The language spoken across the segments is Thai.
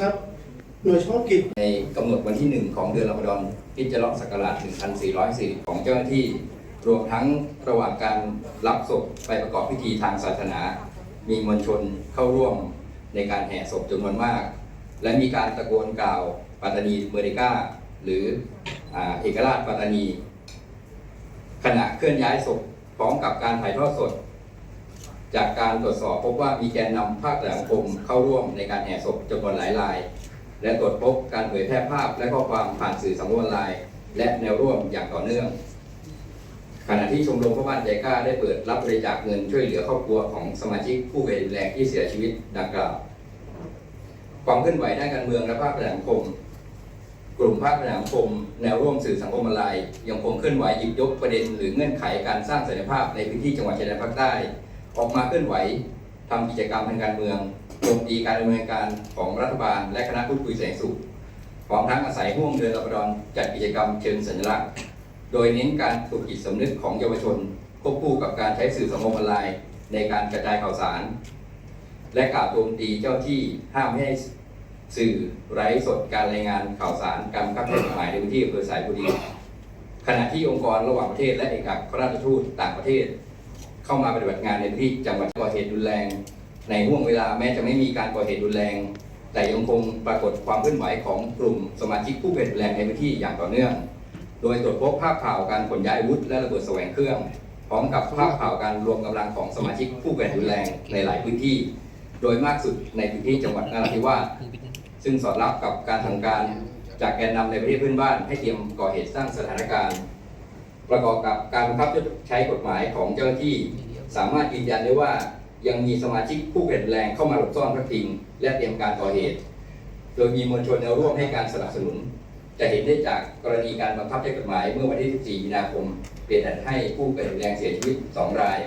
นะครับ หน่วยเฉพาะกิจในกำหนดวันที่ 1 ของเดือนรอมฎอนพิจารศักราช1440 ของเจ้าหน้าที่ รวมทั้งระหว่างการรับศพไปประกอบพิธีทางศาสนา มีมวลชนเข้าร่วมในการแห่ศพจำนวนมาก และมีการตะโกนกล่าวปัตตานีเมริกา หรืออเอกราชปัตตานี ขณะเคลื่อนย้ายศพพร้อมกับการถ่ายทอดสด จากการตรวจสอบพบว่ามีแกนนำภาคสังคมเข้าร่วมในการแห่ศพจำนวนหลายราย และตรวจพบการเผยแพร่ภาพและข้อความผ่านสื่อสังคมออนไลน์ และแนวร่วมอย่างต่อเนื่อง ขณะที่ชมรมพ่อบ้านใจกล้าได้เปิดรับบริจาคเงินช่วยเหลือครอบครัวของสมาชิกผู้เป็นแรงที่เสียชีวิตดังกล่าว ความเคลื่อนไหวด้านการเมืองและภาคสังคม กลุ่มภาคสังคม แนวร่วมสื่อสังคมออนไลน์ยังคงเคลื่อนไหวหยิบยกประเด็น หรือเงื่อนไขการสร้างสันติภาพในพื้นที่จังหวัดชายแดนภาคใต้ ออกมาเคลื่อนไหวทำกิจกรรมทางการเมืองโจมตีการดำเนินการของรัฐบาล และคณะพูดคุยแสงสุขพร้อมทั้งอาศัยห่วงเดือนรอมฎอนจัดกิจกรรมเชิงสัญลักษณ์ โดยเน้นการปลุกจิตสำนึกของเยาวชน ควบคู่กับการใช้สื่อสังคมออนไลน์ ในการกระจายข่าวสาร และกล่าวโจมตีเจ้าที่ห้ามไม่ให้สื่อไร้สดการรายงานข่าวสารการบังคับใช้กฎหมายในพื้นที่อำเภอสายบุรีขณะที่องค์กรระหว่างประเทศและเอกอัครราชทูตต่างประเทศ เข้ามาปฏิบัติงานในพื้นที่จังหวัดก่อเหตุรุนแรง ในห่วงเวลาแม้จะไม่มีการก่อเหตุรุนแรง แต่ยังคงปรากฏความเคลื่อนไหวของกลุ่มสมาชิกผู้เป็นรุนแรงในพื้นที่อย่างต่อเนื่อง โดยตรวจพบภาพข่าวการขนย้ายอาวุธและระเบิดแสวงเครื่อง พร้อมกับภาพข่าวการรวมกำลังของสมาชิกผู้เป็นรุนแรงในหลายพื้นที่ โดยมากสุดในพื้นที่จังหวัดนราธิวาสซึ่งสอดรับกับการทำการจากแกนนำในประเทศเพื่อนบ้านให้เตรียมก่อเหตุสร้างสถานการณ์ ประกอบกับการบังคับใช้กฎหมายของเจ้าหน้าที่ สามารถยืนยันได้ว่ายังมีสมาชิกผู้เปลี่ยนแปลงเข้ามาหลบซ่อนพักพิงและเตรียมการก่อเหตุ โดยมีมวลชนแนวร่วมให้การสนับสนุน จะเห็นได้จากกรณีการบังคับใช้กฎหมายเมื่อวันที่ 14 มีนาคม เป็นเหตุให้ผู้เปลี่ยนแปลงเสียชีวิต 2 ราย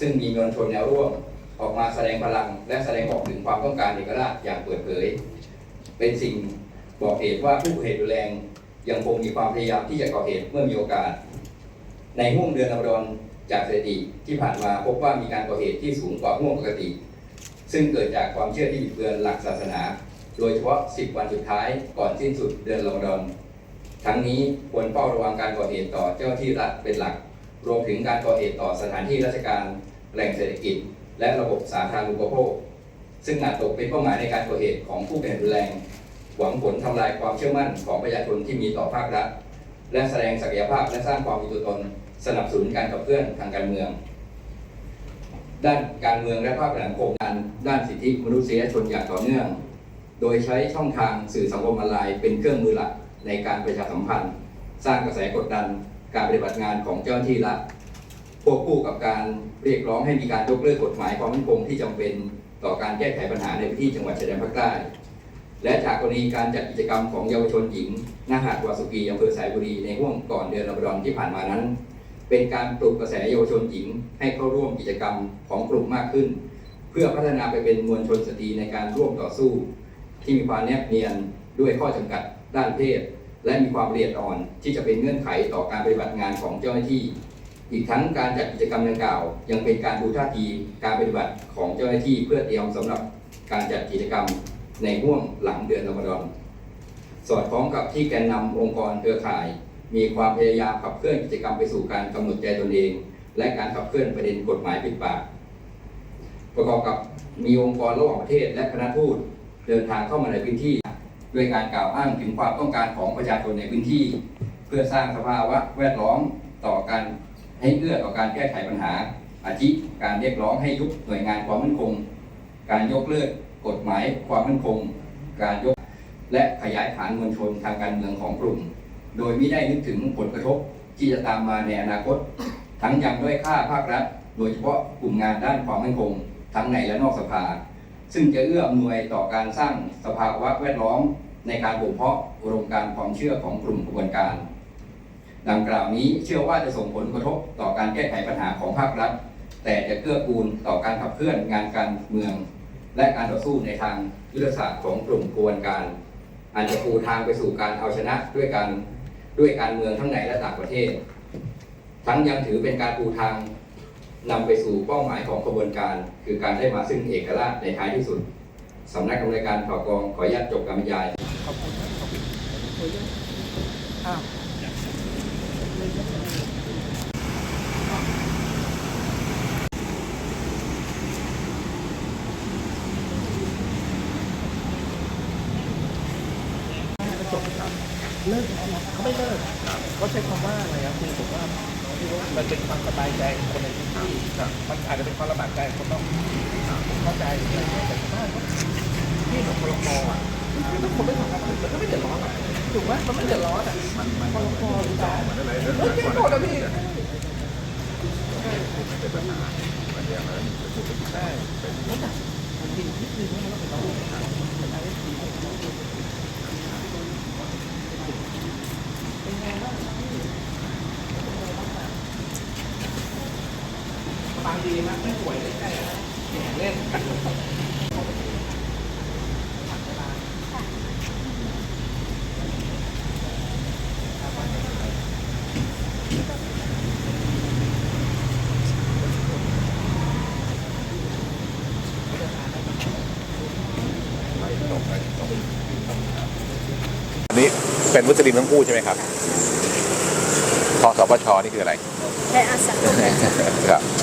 ซึ่งมีมวลชนแนวร่วมออกมาแสดงพลัง และแสดงออกถึงความต้องการเอกราชอย่างเปิดเผย เป็นสิ่งบอกเหตุว่าผู้เหตุรุนแรงยังคงมีความพยายามที่จะก่อเหตุเมื่อมีโอกาส ในห่วงเดือนอมฎอนจากสถิติที่ผ่านมาพบว่ามีการก่อเหตุที่สูงกว่าห่วงปกติ ซึ่งเกิดจากความเชื่อที่บิดเบือนหลักศาสนา โดยเฉพาะ 10 วันสุดท้ายก่อนสิ้นสุดเดือนรอมฎอนทั้งนี้ควรเฝ้าระวังการก่อเหตุต่อเจ้าที่รัฐเป็นหลัก รวมถึงการก่อเหตุต่อสถานที่ราชการแหล่งเศรษฐกิจ และระบบสาธารณูปโภค ซึ่งอาจตกเป็นเป้าหมายในการก่อเหตุของผู้เป็นรุนแรง หวังผลทำลายความเชื่อมั่นของประชาชนที่มีต่อภาครัฐและแสดงศักยภาพและสร้างความมีตัวตน สนับสนุนการขับเคลื่อนทางการเมือง ด้านการเมืองและภาคสังคมการด้านสิทธิมนุษยชนอย่างต่อเนื่อง โดยใช้ช่องทางสื่อสังคมออนไลน์เป็นเครื่องมือหลักในการประชาสัมพันธ์ สร้างกระแสกดดันการปฏิบัติงานของเจ้าหน้าที่รัฐควบคู่กับการเรียกร้องให้มีการยกเลิกกฎหมายความมั่นคงที่จำเป็นต่อการแก้ไขปัญหาในพื้นที่จังหวัดชายแดนภาคใต้ และจากกรณีการจัดกิจกรรมของเยาวชนหญิงหน้าหาดวาสุกีอำเภอสายบุรีในห่วงก่อนเดือนรอมฎอนที่ผ่านมานั้น เป็นการปลุกกระแสเยาวชนหญิง ให้เข้าร่วมกิจกรรมของกลุ่มมากขึ้น เพื่อพัฒนาไปเป็นมวลชนสตรีในการร่วมต่อสู้ ที่มีความแนบเนียนด้วยข้อจำกัดด้านเพศ และมีความละเอียดอ่อน ที่จะเป็นเงื่อนไขต่อการปฏิบัติงานของเจ้าหน้าที่ อีกทั้งการจัดกิจกรรมดังกล่าว ยังเป็นการดูท่าทีการปฏิบัติของเจ้าหน้าที่ เพื่อเตรียมสำหรับการจัดกิจกรรมในห่วงหลังเดือนรอมฎอนสอดคล้องกับที่แกนนำองค์กรเครือข่าย มีความพยายามขับเคลื่อนกิจกรรมไปสู่การกำหนดใจตนเอง และการขับเคลื่อนประเด็นกฎหมายปิดปาก ประกอบกับมีองค์กรระหว่างประเทศ และคณะทูตเดินทางเข้ามาในพื้นที่ ด้วยการกล่าวอ้างถึงความต้องการของประชาชนในพื้นที่ เพื่อสร้างสภาวะแวดล้อมต่อการให้เอื้อต่อการแก้ไขปัญหา อาทิการเรียกร้องให้ยุบหน่วยงานความมั่นคง การยกเลิกกฎหมายความมั่นคง การยกและขยายฐานมวลชนทางการเมืองของกลุ่ม โดยไม่ได้นึกถึงผลกระทบที่จะตามมาในอนาคต ทั้งยังด้วยค่าภาครัฐ โดยเฉพาะกลุ่มงานด้านความมั่นคง ทั้งในและนอกสภา ซึ่งจะเอื้ออำนวยต่อการสร้างสภาวะแวดล้อม ในการบ่มเพาะอุดมการความเชื่อของกลุ่มกระบวนการ ดังกล่าวนี้เชื่อว่าจะส่งผลกระทบต่อการแก้ไขปัญหาของภาครัฐ แต่จะเกื้อกูลต่อการขับเคลื่อนงานการเมือง และการต่อสู้ในทางยุทธศาสตร์ของกลุ่มกระบวนการอาจจะปูทางไปสู่การเอาชนะด้วยการ ด้วยการเมืองทั้งในและต่างประเทศ ทั้งยังถือเป็นการปูทางนำไปสู่เป้าหมายของกระบวนการ คือการได้มาซึ่งเอกราชในท้ายที่สุดสำนักดำเนินการข่าวกรองขออนุญาตจบการบรรยายขอบคุณครับขอบคุณอ้าวจบครับเลิกแล้วนะเขาไม่เลิกเขาใช้คำว่าอะไรครับคุณผมว่ามันเป็น ความสบายใจของคนในพื้นที่มันอาจจะเป็นความลำบากใจของคนนอกผมเข้าใจแต่ชาวบ้านก็ที่ของพลกอะถ้าคนไม่ทำงานมันก็ไม่เดือดร้อนอะถูกไหมมันไม่เดือดร้อนอะมันมันพลกหรือเปล่ามันอะไรเออแก้กฎนะพี่ใช่แล้วแต่จริงๆนิดนึงนะเราเป็นเราเป็นไอเอสพีเป็นไงบ้างส บายดีนะไม่ป่วยไม่ใช่นะแหมเล่นกันอันนี้เป็นมุสลิมทั้งคู่ใช่ไหมครับพอสปชนี่คืออะไร และอาสา ครับ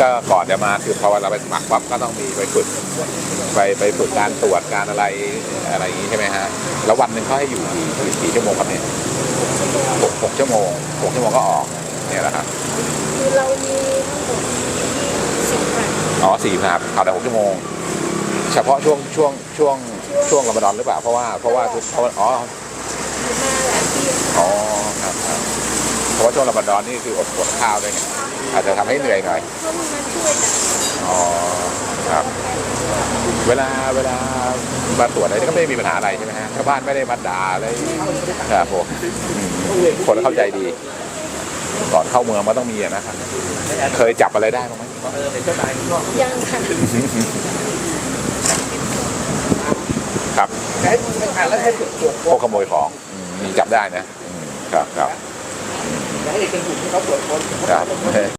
ก็ก็ก่อนจะมาคือพอเราไปสมัครปั๊บก็ต้องมีไปฝึกไปไปฝึกการตรวจการอะไรอะไรอย่างนี้ใช่ไหมฮะแล้ววันหนึ่งเขาให้อยู่กี่กี่กี่ชั่วโมงครับเนี่ยหกหกชั่วโมงหกชั่วโมงก็ออกเนี่ยแหละครับคือเรามีทั้งหมดสิบครั้งอ๋อสี่ครับเอาแต่หกชั่วโมง เฉพาะช่วงช่วงช่วงช่วงรอมฎอนหรือเปล่าเพราะว่าเพราะว่าเพราะว่าอ๋อ อยู่มาหลายปีแล้ว อ๋อครับครับ เพราะว่าช่วงรอมฎอนนี่คืออดอดข้าวด้วยไงอาจจะทำให้เหนื่อยหน่อยเขามีมาช่วยกันอ๋อครับ เวลาเวลามาตรวจอะไรก็ไม่ได้มีปัญหาอะไรใช่ไหมฮะชาวบ้านไม่ได้มาด่าอะไรครับผมอืมคนเข้าใจดี ก่อนเข้าเมืองมันต้องมีอะนะครับเคยจับอะไรได้บ้างไหมเออเป็นเจ้านายข้างนอกยังค่ะครับใช้อ่านแล้วให้ตรวจตรวจพวกขโมยของอืมมีจับได้นะอืมครับครับ ให้เป็นหุ่นที่เขาตรวจคนครับ